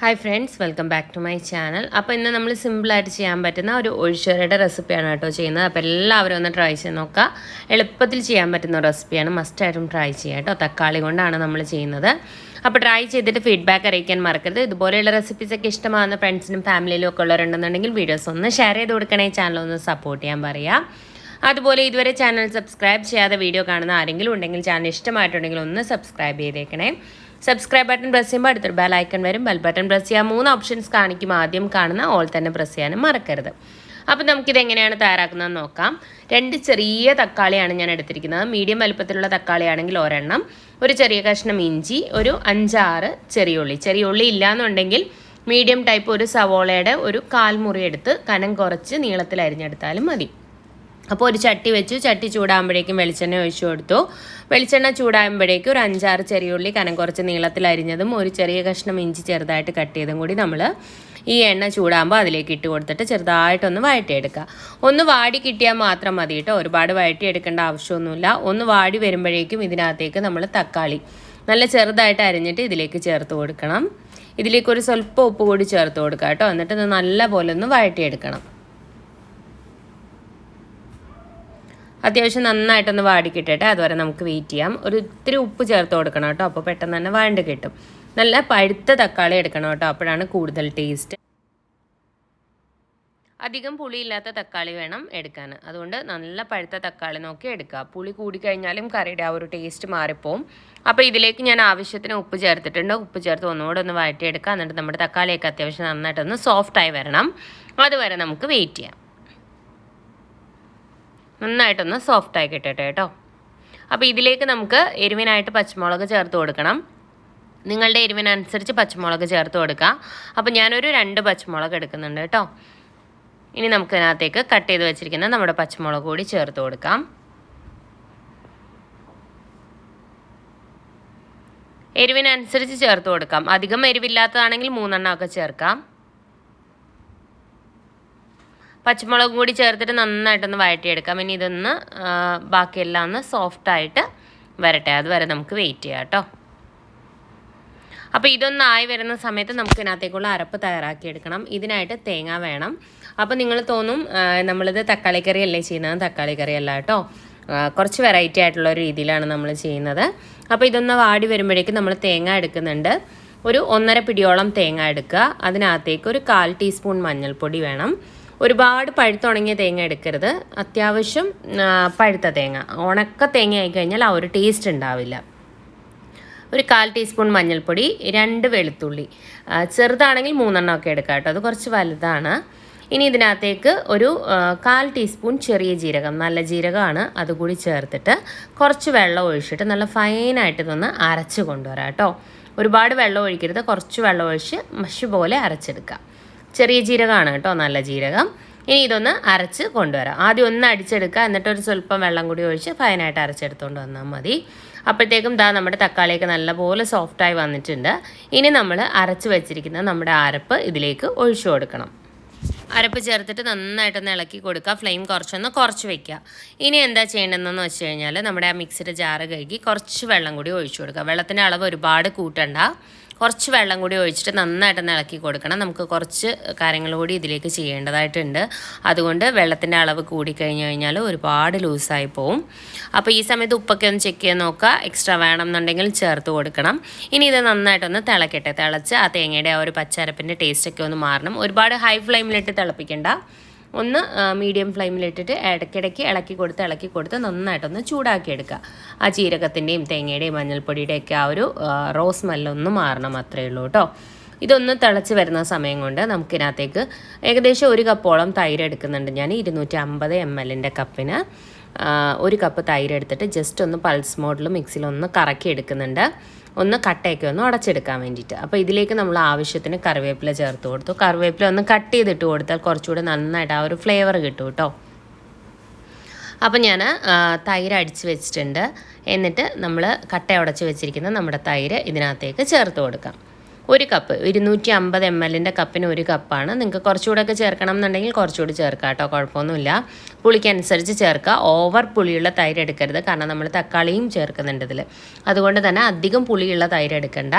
Hi friends welcome back to my channel അപ്പോൾ ഇന്ന് നമ്മൾ സിമ്പിളായിട്ട് ചെയ്യാൻ പറ്റുന്ന ഒരു ഒഴിച്ചുവരയുടെ റെസിപ്പിയാണ് കേട്ടോ ചെയ്യുന്നത്. അപ്പോൾ എല്ലാവരും ഒന്ന് ട്രൈ ചെയ്ത് നോക്കുക. എളുപ്പത്തിൽ ചെയ്യാൻ പറ്റുന്ന റെസിപ്പിയാണ് മസ്റ്റായിട്ടും ട്രൈ ചെയ്യുക കേട്ടോ. തക്കാളി കൊണ്ടാണ് നമ്മൾ ചെയ്യുന്നത്. അപ്പോൾ ട്രൈ ചെയ്തിട്ട് ഫീഡ്ബാക്ക് അറിയിക്കാൻ മറക്കരുത്. ഇതുപോലെയുള്ള റെസിപ്പീസൊക്കെ ഇഷ്ടമാകുന്ന ഫ്രണ്ട്സിനും ഫാമിലിയിലും ഒക്കെ ഉള്ളവരുണ്ടെന്നുണ്ടെങ്കിൽ വീഡിയോസ് ഒന്ന് ഷെയർ ചെയ്ത് കൊടുക്കണേ. ചാനൽ ഒന്ന് സപ്പോർട്ട് ചെയ്യാൻ പറയാം. അതുപോലെ ഇതുവരെ ചാനൽ സബ്സ്ക്രൈബ് ചെയ്യാതെ വീഡിയോ കാണുന്ന ആരെങ്കിലും ഉണ്ടെങ്കിൽ ചാനൽ ഇഷ്ടമായിട്ടുണ്ടെങ്കിൽ ഒന്ന് സബ്സ്ക്രൈബ് ചെയ്തേക്കണേ. സബ്സ്ക്രൈബ് ബട്ടൺ പ്രസ് ചെയ്യുമ്പോൾ അടുത്തൊരു ബെൽ ഐക്കൺ വരും. ബെൽ ബട്ടൺ പ്രസ് ചെയ്യാൻ മൂന്ന് ഓപ്ഷൻസ് കാണിക്കും. ആദ്യം കാണുന്ന ഓൾ തന്നെ പ്രസ് ചെയ്യാനും മറക്കരുത്. അപ്പം നമുക്കിത് എങ്ങനെയാണ് തയ്യാറാക്കുന്നതെന്ന് നോക്കാം. രണ്ട് ചെറിയ തക്കാളിയാണ് ഞാൻ എടുത്തിരിക്കുന്നത്. മീഡിയം വലുപ്പത്തിലുള്ള തക്കാളിയാണെങ്കിൽ ഒരെണ്ണം ഒരു ചെറിയ കഷ്ണം ഇഞ്ചി ഒരു അഞ്ചാറ് ചെറിയ ഉള്ളി. ചെറിയ ഉള്ളി ഇല്ലയെന്നുണ്ടെങ്കിൽ മീഡിയം ടൈപ്പ് ഒരു സവോളയുടെ ഒരു കാൽമുറി എടുത്ത് കനം കുറച്ച് നീളത്തിൽ അരിഞ്ഞെടുത്താലും മതി. അപ്പോൾ ഒരു ചട്ടി വെച്ചു. ചട്ടി ചൂടാകുമ്പോഴേക്കും വെളിച്ചെണ്ണ ഒഴിച്ചു കൊടുത്തു. വെളിച്ചെണ്ണ ചൂടാകുമ്പോഴേക്കും ഒരു അഞ്ചാറ് ചെറിയ ഉള്ളി കനം കുറച്ച് നീളത്തിൽ അരിഞ്ഞതും ഒരു ചെറിയ കഷ്ണം ഇഞ്ചി ചെറുതായിട്ട് കട്ട് ചെയ്തും കൂടി നമ്മൾ ഈ എണ്ണ ചൂടാകുമ്പോൾ അതിലേക്ക് ഇട്ട് കൊടുത്തിട്ട് ചെറുതായിട്ടൊന്ന് വഴറ്റിയെടുക്കുക. ഒന്ന് വാടി കിട്ടിയാൽ മാത്രം മതി കേട്ടോ. ഒരുപാട് വഴറ്റിയെടുക്കേണ്ട ആവശ്യമൊന്നുമില്ല. ഒന്ന് വാടി വരുമ്പോഴേക്കും ഇതിനകത്തേക്ക് നമ്മൾ തക്കാളി നല്ല ചെറുതായിട്ട് അരിഞ്ഞിട്ട് ഇതിലേക്ക് ചേർത്ത് കൊടുക്കണം. ഇതിലേക്ക് ഒരു സ്വല്പം ഉപ്പ് കൂടി ചേർത്ത് കൊടുക്കുക കേട്ടോ. എന്നിട്ട് നല്ല പോലെ ഒന്ന് വഴറ്റിയെടുക്കണം. അത്യാവശ്യം നന്നായിട്ടൊന്ന് വാടിക്കിട്ടട്ടെ. അതുവരെ നമുക്ക് വെയിറ്റ് ചെയ്യാം. ഒരു ഇത്തിരി ഉപ്പ് ചേർത്ത് കൊടുക്കണം കേട്ടോ. അപ്പോൾ പെട്ടെന്ന് തന്നെ വഴണ്ട് കിട്ടും. നല്ല പഴുത്ത തക്കാളി എടുക്കണം കേട്ടോ. അപ്പോഴാണ് കൂടുതൽ ടേസ്റ്റ് അധികം പുളിയില്ലാത്ത തക്കാളി വേണം എടുക്കാൻ. അതുകൊണ്ട് നല്ല പഴുത്ത തക്കാളി നോക്കി എടുക്കുക. പുളി കൂടിക്കഴിഞ്ഞാലും കറിയുടെ ആ ഒരു ടേസ്റ്റ് മാറിപ്പോവും. അപ്പോൾ ഇതിലേക്ക് ഞാൻ ആവശ്യത്തിന് ഉപ്പ് ചേർത്തിട്ടുണ്ട്. ഉപ്പ് ചേർത്ത് ഒന്നുകൂടെ ഒന്ന് വഴറ്റിയെടുക്കുക. എന്നിട്ട് നമ്മുടെ തക്കാളിയൊക്കെ അത്യാവശ്യം നന്നായിട്ടൊന്ന് സോഫ്റ്റായി വരണം. അതുവരെ നമുക്ക് വെയിറ്റ് ചെയ്യാം. നന്നായിട്ടൊന്ന് സോഫ്റ്റായി കിട്ടട്ടെ കേട്ടോ. അപ്പോൾ ഇതിലേക്ക് നമുക്ക് എരിവിനായിട്ട് പച്ചമുളക് ചേർത്ത് കൊടുക്കണം. നിങ്ങളുടെ എരിവിനനുസരിച്ച് പച്ചമുളക് ചേർത്ത് കൊടുക്കുക. അപ്പോൾ ഞാനൊരു രണ്ട് പച്ചമുളക് എടുക്കുന്നുണ്ട് കേട്ടോ. ഇനി നമുക്ക് ഇതിനകത്തേക്ക് കട്ട് ചെയ്ത് വെച്ചിരിക്കുന്ന നമ്മുടെ പച്ചമുളക് കൂടി ചേർത്ത് കൊടുക്കാം. എരിവിനനുസരിച്ച് ചേർത്ത് കൊടുക്കാം. അധികം എരിവില്ലാത്തതാണെങ്കിൽ മൂന്നെണ്ണമൊക്കെ ചേർക്കാം. പച്ചമുളകും കൂടി ചേർത്തിട്ട് നന്നായിട്ടൊന്ന് വഴറ്റിയെടുക്കാം. ഇനി ഇതൊന്ന് ബാക്കിയെല്ലാം ഒന്ന് സോഫ്റ്റായിട്ട് വരട്ടെ. അതുവരെ നമുക്ക് വെയിറ്റ് ചെയ്യാം കേട്ടോ. അപ്പോൾ ഇതൊന്ന് ആയി വരുന്ന സമയത്ത് നമുക്ക് ഇതിനകത്തേക്കുള്ള അരപ്പ് തയ്യാറാക്കി എടുക്കണം. ഇതിനായിട്ട് തേങ്ങ വേണം. അപ്പോൾ നിങ്ങൾ തോന്നും നമ്മളിത് തക്കാളി കറി അല്ലേ ചെയ്യുന്നത്? തക്കാളി കറി അല്ല കേട്ടോ. കുറച്ച് വെറൈറ്റി ആയിട്ടുള്ള ഒരു രീതിയിലാണ് നമ്മൾ ചെയ്യുന്നത്. അപ്പോൾ ഇതൊന്ന് വാടി വരുമ്പോഴേക്കും നമ്മൾ തേങ്ങ എടുക്കുന്നുണ്ട്. ഒരു ഒന്നര പിടിയോളം തേങ്ങ എടുക്കുക. അതിനകത്തേക്ക് ഒരു കാൽ ടീസ്പൂൺ മഞ്ഞൾപ്പൊടി വേണം. ഒരുപാട് പഴുത്തുണങ്ങിയ തേങ്ങ എടുക്കരുത്. അത്യാവശ്യം പഴുത്ത തേങ്ങ. ഉണക്ക തേങ്ങ ആയിക്കഴിഞ്ഞാൽ ആ ഒരു ടേസ്റ്റ് ഉണ്ടാവില്ല. ഒരു കാൽ ടീസ്പൂൺ മഞ്ഞൾപ്പൊടി രണ്ട് വെളുത്തുള്ളി. ചെറുതാണെങ്കിൽ മൂന്നെണ്ണം ഒക്കെ എടുക്കാം കേട്ടോ. അത് കുറച്ച് വലുതാണ്. ഇനി ഇതിനകത്തേക്ക് ഒരു കാൽ ടീസ്പൂൺ ചെറിയ ജീരകം. നല്ല ജീരകമാണ്. അതുകൂടി ചേർത്തിട്ട് കുറച്ച് വെള്ളം ഒഴിച്ചിട്ട് നല്ല ഫൈനായിട്ട് ഇതൊന്ന് അരച്ച് കൊണ്ടുവരാം കേട്ടോ. ഒരുപാട് വെള്ളം ഒഴിക്കരുത്. കുറച്ച് വെള്ളം ഒഴിച്ച് മഷി പോലെ അരച്ചെടുക്കാം. ചെറിയ ജീരകമാണ് കേട്ടോ നല്ല ജീരകം. ഇനി ഇതൊന്ന് അരച്ച് കൊണ്ടുവരാം. ആദ്യം ഒന്ന് അടിച്ചെടുക്കുക എന്നിട്ട് ഒരു സ്വല്പം വെള്ളം കൂടി ഒഴിച്ച് ഫൈനായിട്ട് അരച്ചെടുത്തുകൊണ്ട് വന്നാൽ മതി. അപ്പോഴത്തേക്കും ദാ നമ്മുടെ തക്കാളിയൊക്കെ നല്ലപോലെ സോഫ്റ്റായി വന്നിട്ടുണ്ട്. ഇനി നമ്മൾ അരച്ച് വെച്ചിരിക്കുന്ന നമ്മുടെ അരപ്പ് ഇതിലേക്ക് ഒഴിച്ചു കൊടുക്കണം. അരപ്പ് ചേർത്തിട്ട് നന്നായിട്ടൊന്ന് ഇളക്കി കൊടുക്കുക. ഫ്ലെയിം കുറച്ചൊന്ന് കുറച്ച് വെക്കുക. ഇനി എന്താ ചെയ്യേണ്ടതെന്ന് വെച്ച് കഴിഞ്ഞാൽ നമ്മുടെ ആ മിക്സിയുടെ ജാറ് കഴുകി കുറച്ച് വെള്ളം കൂടി ഒഴിച്ചു കൊടുക്കുക. വെള്ളത്തിന്റെ അളവ് ഒരുപാട് കൂട്ടണ്ട. കുറച്ച് വെള്ളം കൂടി ഒഴിച്ചിട്ട് നന്നായിട്ടൊന്ന് ഇളക്കി കൊടുക്കണം. നമുക്ക് കുറച്ച് കാര്യങ്ങൾ കൂടി ഇതിലേക്ക് ചെയ്യേണ്ടതായിട്ടുണ്ട്. അതുകൊണ്ട് വെള്ളത്തിന്റെ അളവ് കൂടിക്കഴിഞ്ഞ് കഴിഞ്ഞാൽ ഒരുപാട് ലൂസായി പോവും. അപ്പോൾ ഈ സമയത്ത് ഉപ്പൊക്കെ ഒന്ന് ചെക്ക് ചെയ്ത് നോക്കുക. എക്സ്ട്രാ വേണം എന്നുണ്ടെങ്കിൽ ചേർത്ത് കൊടുക്കണം. ഇനി ഇത് നന്നായിട്ടൊന്ന് തിളക്കട്ടെ. തിളച്ച് ആ തേങ്ങയുടെ ആ ഒരു പച്ചരപ്പിന്റെ ടേസ്റ്റൊക്കെ ഒന്ന് മാറണം. ഒരുപാട് ഹൈ ഫ്ലെയിമിലിട്ട് തിളപ്പിക്കണ്ട. ഒന്ന് മീഡിയം ഫ്ലെയിമിലിട്ടിട്ട് ഇടയ്ക്കിടയ്ക്ക് ഇളക്കി കൊടുത്ത് ഇളക്കി കൊടുത്ത് നന്നായിട്ടൊന്ന് ചൂടാക്കിയെടുക്കുക. ആ ചീരകത്തിന്റെയും തേങ്ങയുടെയും മഞ്ഞൾപ്പൊടിയുടെയൊക്കെ ആ ഒരു റോസ് സ്മെല്ലൊന്ന് മാറണം അത്രയേ ഉള്ളൂ കേട്ടോ. ഇതൊന്ന് തിളച്ച് വരുന്ന സമയം കൊണ്ട് നമുക്കിതിനകത്തേക്ക് ഏകദേശം ഒരു കപ്പോളം തൈര് എടുക്കുന്നുണ്ട് ഞാൻ. ഇരുന്നൂറ്റി അമ്പത് എം എല്ലിന്റെ കപ്പിന്. ഒരു കപ്പ് തൈര് എടുത്തിട്ട് ജസ്റ്റ് ഒന്ന് പൾസ് മോഡിൽ മിക്സിയിൽ ഒന്ന് കറക്കി എടുക്കുന്നുണ്ട് ഒന്ന് കട്ടയൊക്കെ ഒന്ന് ഉടച്ചെടുക്കാൻ വേണ്ടിയിട്ട്. അപ്പോൾ ഇതിലേക്ക് നമ്മൾ ആവശ്യത്തിന് കറിവേപ്പില ചേർത്ത് കൊടുത്തു. കറിവേപ്പില ഒന്ന് കട്ട് ചെയ്തിട്ട് കൊടുത്താൽ കുറച്ചുകൂടി നന്നായിട്ട് ആ ഒരു ഫ്ലേവർ കിട്ടും കേട്ടോ. അപ്പോൾ ഞാൻ തൈര് അടിച്ച് വെച്ചിട്ടുണ്ട്. എന്നിട്ട് നമ്മൾ കട്ട ഉടച്ച് വെച്ചിരിക്കുന്ന നമ്മുടെ തൈര് ഇതിനകത്തേക്ക് ചേർത്ത് കൊടുക്കാം. ഒരു കപ്പ്. ഇരുന്നൂറ്റി അമ്പത് എം എല്ലിന്റെ കപ്പിന് ഒരു കപ്പാണ്. നിങ്ങൾക്ക് കുറച്ചുകൂടെ ഒക്കെ ചേർക്കണം എന്നുണ്ടെങ്കിൽ കുറച്ചുകൂടി ചേർക്കാം കേട്ടോ. കുഴപ്പമൊന്നുമില്ല. പുളിക്കനുസരിച്ച് ചേർക്കുക. ഓവർ പുളിയുള്ള തൈര് എടുക്കരുത്. കാരണം നമ്മൾ തക്കാളിയും ചേർക്കുന്നുണ്ട് ഇതിൽ അതുകൊണ്ട് തന്നെ അധികം പുളിയുള്ള തൈര് എടുക്കണ്ട.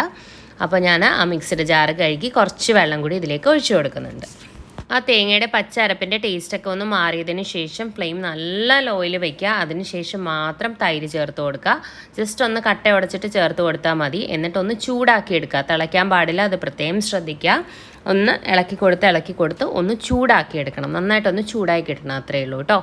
അപ്പോൾ ഞാൻ ആ മിക്സിയുടെ ജാറ് കഴുകി കുറച്ച് വെള്ളം കൂടി ഇതിലേക്ക് ഒഴിച്ചു കൊടുക്കുന്നുണ്ട്. ആ തേങ്ങയുടെ പച്ച അരപ്പിന്റെ ടേസ്റ്റൊക്കെ ഒന്ന് മാറിയതിന് ശേഷം ഫ്ലെയിം നല്ല ലോയിൽ വയ്ക്കുക അതിന് ശേഷം മാത്രം തൈര് ചേർത്ത് കൊടുക്കുക. ജസ്റ്റ് ഒന്ന് കട്ട ഉടച്ചിട്ട് ചേർത്ത് കൊടുത്താൽ മതി. എന്നിട്ടൊന്ന് ചൂടാക്കി എടുക്കുക. തിളയ്ക്കാൻ പാടില്ല അത് പ്രത്യേകം ശ്രദ്ധിക്കുക. ഒന്ന് ഇളക്കി കൊടുത്ത് ഇളക്കി കൊടുത്ത് ഒന്ന് ചൂടാക്കി എടുക്കണം. നന്നായിട്ടൊന്ന് ചൂടാക്കി കിട്ടണം അത്രയേ ഉള്ളൂ കേട്ടോ.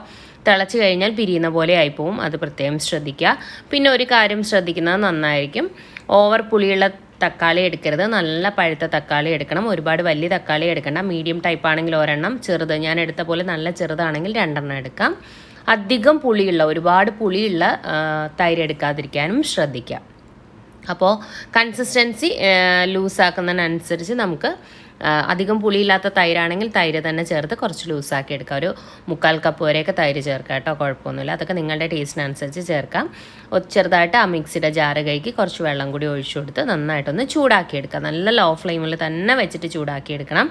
തിളച്ച് കഴിഞ്ഞാൽ പിരിയുന്ന പോലെ ആയിപ്പോവും. അത് പ്രത്യേകം ശ്രദ്ധിക്കുക. പിന്നെ ഒരു കാര്യം ശ്രദ്ധിക്കുന്നത് നന്നായിരിക്കും. ഓവർ പുളിയുള്ള തക്കാളി എടുക്കരുത്. നല്ല പഴുത്ത തക്കാളി എടുക്കണം. ഒരുപാട് വലിയ തക്കാളി എടുക്കണ്ട. മീഡിയം ടൈപ്പ് ആണെങ്കിൽ ഒരെണ്ണം ചെറുത് ഞാൻ എടുത്ത പോലെ നല്ല ചെറുതാണെങ്കിൽ രണ്ടെണ്ണം എടുക്കാം. അധികം പുളിയുള്ള ഒരുപാട് പുളിയുള്ള തൈര് എടുക്കാതിരിക്കാനും ശ്രദ്ധിക്കാം. അപ്പോൾ കൺസിസ്റ്റൻസി ലൂസാക്കുന്നതിനനുസരിച്ച് നമുക്ക് അധികം പുളിയില്ലാത്ത തൈരാണെങ്കിൽ തൈര് തന്നെ ചേർത്ത് കുറച്ച് ലൂസാക്കി എടുക്കാം. ഒരു മുക്കാൽ കപ്പ് വരെയൊക്കെ തൈര് ചേർക്കാം കേട്ടോ കുഴപ്പമൊന്നുമില്ല. അതൊക്കെ നിങ്ങളുടെ ടേസ്റ്റിനനുസരിച്ച് ചേർക്കാം. ചെറുതായിട്ട് ആ മിക്സിയുടെ ജാറ് കഴുകി കുറച്ച് വെള്ളം കൂടി ഒഴിച്ചു കൊടുത്ത് നന്നായിട്ടൊന്ന് ചൂടാക്കി എടുക്കാം. നല്ല ലോ ഫ്ലെയിമിൽ തന്നെ വെച്ചിട്ട് ചൂടാക്കി എടുക്കണം.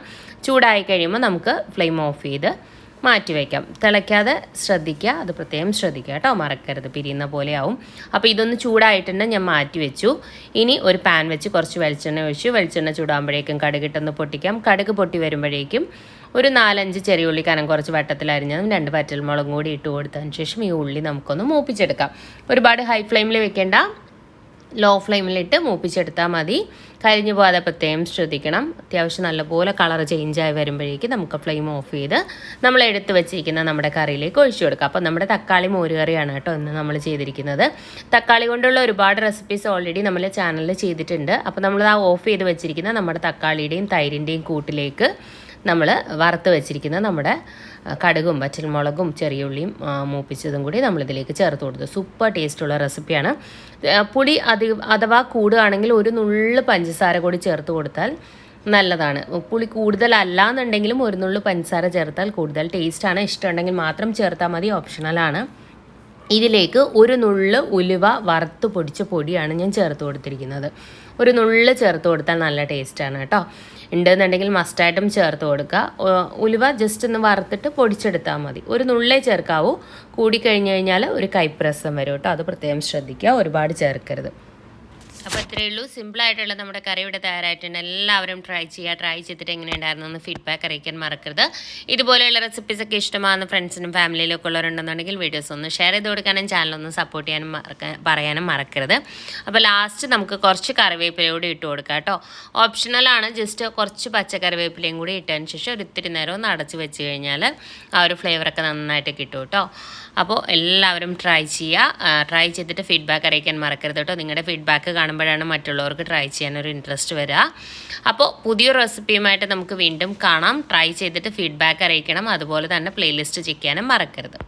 ചൂടായി കഴിയുമ്പോൾ നമുക്ക് ഫ്ലെയിം ഓഫ് ചെയ്ത് മാറ്റി വയ്ക്കാം. തിളയ്ക്കാതെ ശ്രദ്ധിക്കുക. അത് പ്രത്യേകം ശ്രദ്ധിക്കുക കേട്ടോ. മറക്കരുത്. പിരിയുന്ന പോലെയാവും. അപ്പോൾ ഇതൊന്ന് ചൂടായിട്ടുണ്ട് ഞാൻ മാറ്റി വെച്ചു. ഇനി ഒരു പാൻ വെച്ച് കുറച്ച് വെളിച്ചെണ്ണ ഒഴിച്ചു വെളിച്ചെണ്ണ ചൂടാകുമ്പോഴേക്കും കടുകിട്ടൊന്ന് പൊട്ടിക്കാം. കടുക് പൊട്ടി വരുമ്പോഴേക്കും ഒരു നാലഞ്ച് ചെറിയ ഉള്ളി കനം കുറച്ച് വട്ടത്തിൽ അരിഞ്ഞതും രണ്ട് പച്ചമുളകും കൂടി ഇട്ട് കൊടുത്തതിന് ശേഷം ഈ ഉള്ളി നമുക്കൊന്ന് മൂപ്പിച്ചെടുക്കാം. ഒരുപാട് ഹൈ ഫ്ലെയിമിൽ വെക്കേണ്ട. ലോ ഫ്ലെയിമിലിട്ട് മൂപ്പിച്ചെടുത്താൽ മതി. കരിഞ്ഞു പോകാതെ പ്രത്യേകം ശ്രദ്ധിക്കണം. അത്യാവശ്യം നല്ലപോലെ കളർ ചേഞ്ചായി വരുമ്പോഴേക്ക് നമുക്ക് ഫ്ലെയിം ഓഫ് ചെയ്ത് നമ്മൾ എടുത്ത് വെച്ചിരിക്കുന്ന നമ്മുടെ കറിയിലേക്ക് ഒഴിച്ചു കൊടുക്കാം. അപ്പോൾ നമ്മുടെ തക്കാളി മോരുകറിയാണ് കേട്ടോ ഇന്ന് നമ്മൾ ചെയ്തിരിക്കുന്നത്. തക്കാളി കൊണ്ടുള്ള ഒരുപാട് റെസിപ്പീസ് ഓൾറെഡി നമ്മൾ ചാനലിൽ ചെയ്തിട്ടുണ്ട്. അപ്പോൾ നമ്മൾ ആ ഓഫ് ചെയ്ത് വെച്ചിരിക്കുന്ന നമ്മുടെ തക്കാളിയുടെയും തൈരിന്റെയും കൂട്ടിലേക്ക് നമ്മൾ വറുത്ത് വെച്ചിരിക്കുന്ന നമ്മുടെ കടുകും പച്ചമുളകും ചെറിയ ഉള്ളിയും ആ, മൂപ്പിച്ചതും കൂടി നമ്മളിതിലേക്ക് ചേർത്ത് കൊടുത്തു. സൂപ്പർ ടേസ്റ്റുള്ള റെസിപ്പിയാണ്. പുളി അതി അഥവാ കൂടുകയാണെങ്കിൽ ഒരു നുള്ള് പഞ്ചസാര കൂടി ചേർത്ത് കൊടുത്താൽ നല്ലതാണ്. പുളി കൂടുതലല്ല എന്നുണ്ടെങ്കിലും ഒരു നുള്ള് പഞ്ചസാര ചേർത്താൽ കൂടുതൽ ടേസ്റ്റാണ്. ഇഷ്ടമുണ്ടെങ്കിൽ മാത്രം ചേർത്താൽ മതി. ഓപ്ഷണലാണ്. ഇതിലേക്ക് ഒരു നുള്ള് ഉലുവ വറുത്ത് പൊടിച്ച പൊടിയാണ് ഞാൻ ചേർത്ത് കൊടുത്തിരിക്കുന്നത്. ഒരു നുള്ള് ചേർത്ത് കൊടുത്താൽ നല്ല ടേസ്റ്റാണ് കേട്ടോ. ഉണ്ടെന്നുണ്ടെങ്കിൽ മസ്റ്റായിട്ടും ചേർത്ത് കൊടുക്കുക. ഉലുവ ജസ്റ്റ് ഒന്ന് വറുത്തിട്ട് പൊടിച്ചെടുത്താൽ മതി. ഒരു നുള്ളേ ചേർക്കാവൂ. കൂടിക്കഴിഞ്ഞ് കഴിഞ്ഞാൽ ഒരു കൈപ്രസം വരും കേട്ടോ. അത് പ്രത്യേകം ശ്രദ്ധിക്കുക. ഒരുപാട് ചേർക്കരുത്. അപ്പോൾ ഇത്രയേ ഉള്ളൂ. സിമ്പിളായിട്ടുള്ള നമ്മുടെ കറി ഇവിടെ തയ്യാറായിട്ടുണ്ട്. എല്ലാവരും ട്രൈ ചെയ്യുക ട്രൈ ചെയ്തിട്ട് എങ്ങനെയുണ്ടായിരുന്നു എന്ന് ഫീഡ്ബാക്ക് അറിയിക്കാൻ മറക്കരുത്. ഇതുപോലെയുള്ള റെസിപ്പീസ് ഒക്കെ ഇഷ്ടമാകുന്ന ഫ്രണ്ട്സിനും ഫാമിലിയിലും ഒക്കെ ഉള്ളവരുണ്ടെന്നുണ്ടെങ്കിൽ വീഡിയോസ് ഒന്ന് ഷെയർ ചെയ്ത് കൊടുക്കാനും ചാനലൊന്ന് സപ്പോർട്ട് ചെയ്യാനും മറക്കാൻ പറയാനും മറക്കരുത്. അപ്പോൾ ലാസ്റ്റ് നമുക്ക് കുറച്ച് കറിവേപ്പില കൂടി ഇട്ട് കൊടുക്കാം കേട്ടോ. ഓപ്ഷണലാണ് ജസ്റ്റ് കുറച്ച് പച്ചക്കറിവേപ്പിലയും കൂടി ഇട്ടതിന് ശേഷം ഒരു ഇത്തിരി നേരം ഒന്ന് അടച്ച് വെച്ച് കഴിഞ്ഞാൽ ആ ഒരു ഫ്ലേവറൊക്കെ നന്നായിട്ട് കിട്ടും കേട്ടോ. അപ്പോൾ എല്ലാവരും ട്രൈ ചെയ്യുക. ട്രൈ ചെയ്തിട്ട് ഫീഡ്ബാക്ക് അറിയിക്കാൻ മറക്കരുത് കേട്ടോ. നിങ്ങളുടെ ഫീഡ്ബാക്ക് കാണുമ്പോഴാണ് മറ്റുള്ളവർക്ക് ട്രൈ ചെയ്യാനൊരു ഇൻട്രസ്റ്റ് വരിക അപ്പോൾ പുതിയൊരു റെസിപ്പിയുമായിട്ട് നമുക്ക് വീണ്ടും കാണാം. ട്രൈ ചെയ്തിട്ട് ഫീഡ്ബാക്ക് അറിയിക്കണം. അതുപോലെ തന്നെ പ്ലേലിസ്റ്റ് ചെക്ക് ചെയ്യാനും മറക്കരുത്.